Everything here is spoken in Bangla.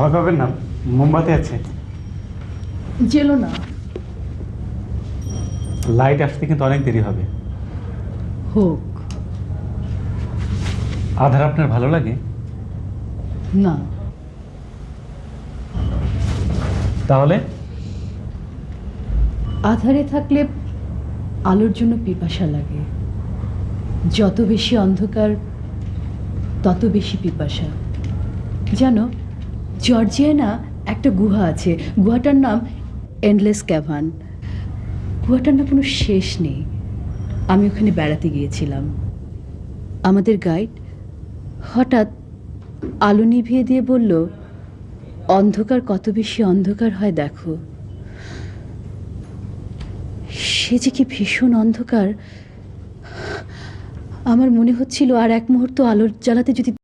ভয় পাবেন না মোমবাতি আছে। জেলো না। লাইট আসতে কিন্তু অনেক দেরি হবে। হোক। আধার আপনার ভালো লাগে? না। তাহলে? আধারে থাকলে আলোর জন্য পিপাসা লাগে। যত বেশি অন্ধকার তত বেশি পিপাসা। জানো জর্জিয়ায় না একটা গুহা আছে। গুহাটার নাম এন্ডলেস ক্যাভান গুহাটার না কোনো শেষ নেই। আমি ওখানে বেড়াতে গিয়েছিলাম। আমাদের গাইড হঠাৎ আলো নিভিয়ে দিয়ে বলল, অন্ধকার কত বেশি অন্ধকার হয় দেখো। সে যে কি ভীষণ অন্ধকার। আমার মনে হচ্ছিল আর এক মুহূর্ত আলোর জ্বালাতে যদি